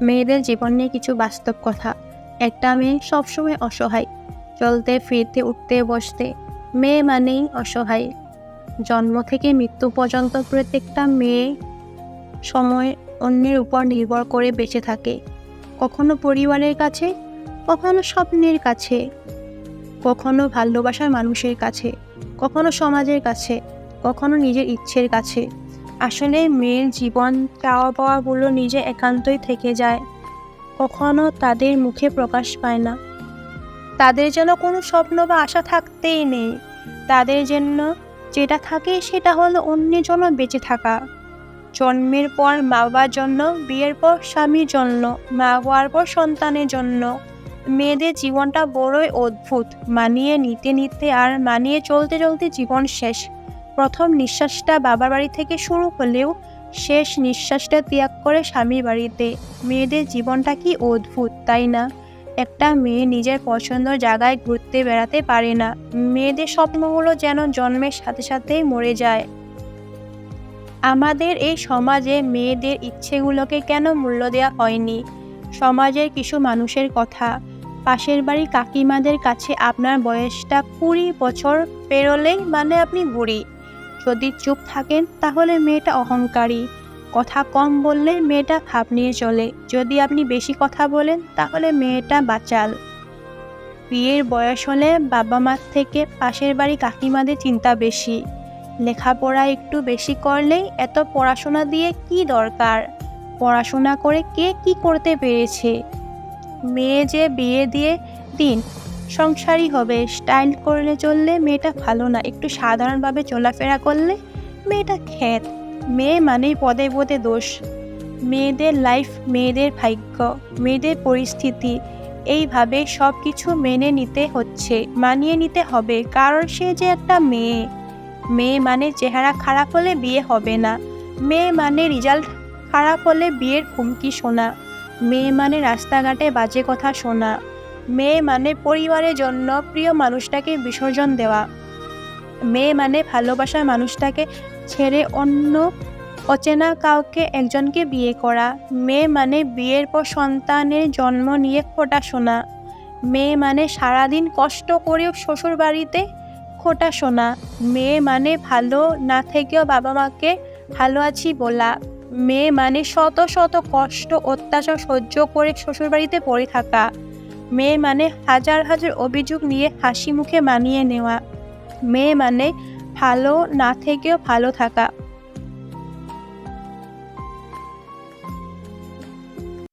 মেয়েদের জীবন নিয়ে কিছু বাস্তব কথা। একটা মেয়ে সবসময় অসহায়। চলতে, ফিরতে, উঠতে, বসতে, মেয়ে মানেই অসহায়। জন্ম থেকে মৃত্যু পর্যন্ত প্রত্যেকটা মেয়ে সময় অন্যের উপর নির্ভর করে বেঁচে থাকে। কখনো পরিবারের কাছে, কখনো স্বপ্নের কাছে, কখনো ভালোবাসার মানুষের কাছে, কখনো সমাজের কাছে, কখনো নিজের ইচ্ছের কাছে। আসলে মেয়ের জীবন চাওয়া পাওয়াগুলো নিজে একান্তই থেকে যায়। কখনো তাদের মুখে প্রকাশ পায় না। তাদের যেন কোনো স্বপ্ন বা আশা থাকতেই নেই। তাদের জন্য যেটা থাকে সেটা হলো অন্যের জন্য বেঁচে থাকা। জন্মের পর মা বাবার জন্য, বিয়ের পর স্বামীর জন্য মা হওয়ার পর সন্তানের জন্য। মেয়েদের জীবনটা বড়ই অদ্ভুত। মানিয়ে নিতে নিতে আর মানিয়ে চলতে চলতে জীবন শেষ। প্রথম নিঃশ্বাসটা বাবার বাড়ি থেকে শুরু হলেও শেষ নিঃশ্বাসটা ত্যাগ করে স্বামীর বাড়িতে। মেয়েদের জীবনটা কি অদ্ভুত, তাই না? একটা মেয়ে নিজের পছন্দের জায়গায় ঘুরতে বেড়াতে পারে না। মেয়েদের স্বপ্নগুলো যেন জন্মের সাথে সাথেই মরে যায়। আমাদের এই সমাজে মেয়েদের ইচ্ছেগুলোকে কেন মূল্য দেওয়া হয়নি? সমাজের কিছু মানুষের কথা। পাশের বাড়ি কাকিমাদের কাছে আপনার বয়সটা কুড়ি বছর পেরোলেই মানে আপনি বুড়ি। যদি চুপ থাকেন, তাহলে মেয়েটা অহংকারী। কথা কম বললে মেয়েটা ভাব নিয়ে চলে। যদি আপনি বেশি কথা বলেন, তাহলে মেয়েটা বাচাল। বিয়ের বয়স হলে বাবা মার থেকে পাশের বাড়ি কাকিমাদের চিন্তা বেশি। লেখাপড়া একটু বেশি করলেই এত পড়াশোনা দিয়ে কি দরকার? পড়াশোনা করে কে কি করতে পেরেছে? মেয়ে যে বিয়ে দিয়ে দিন সংসারই হবে। স্টাইল করলে চললে মেয়েটা ভালো না। একটু সাধারণভাবে চলাফেরা করলে মেয়েটা খ্যাত। মেয়ে মানেই পদে পদে দোষ। মেয়েদের লাইফ মেয়েদের ভাগ্য, মেয়েদের পরিস্থিতি। এইভাবে সব কিছু মেনে নিতে হচ্ছে, মানিয়ে নিতে হবে। কারণ সে যে একটা মেয়ে। মেয়ে মানে চেহারা খারাপ হলে বিয়ে হবে না। মেয়ে মানে রেজাল্ট খারাপ হলে বিয়ের হুমকি শোনা। মেয়ে মানে রাস্তাঘাটে বাজে কথা শোনা। মেয়ে মানে পরিবারের জন্য প্রিয় মানুষটাকে বিসর্জন দেওয়া। মেয়ে মানে ভালোবাসার মানুষটাকে ছেড়ে অন্য অচেনা কাউকে একজনকে বিয়ে করা। মেয়ে মানে বিয়ের পর সন্তানের জন্ম নিয়ে খোটা শোনা মেয়ে মানে সারাদিন কষ্ট করেও শ্বশুর বাড়িতে খোটা শোনা মেয়ে মানে ভালো না থেকেও বাবা মাকে ভালো আছি বলা। মেয়ে মানে শত শত কষ্ট, অত্যাচার সহ্য করে শ্বশুরবাড়িতে পড়ে থাকা। মেয়ে মানে হাজার হাজার অভিযোগ নিয়ে হাসি মুখে মানিয়ে নেওয়া। মেয়ে মানে ভালো না থেকেও ভালো থাকা।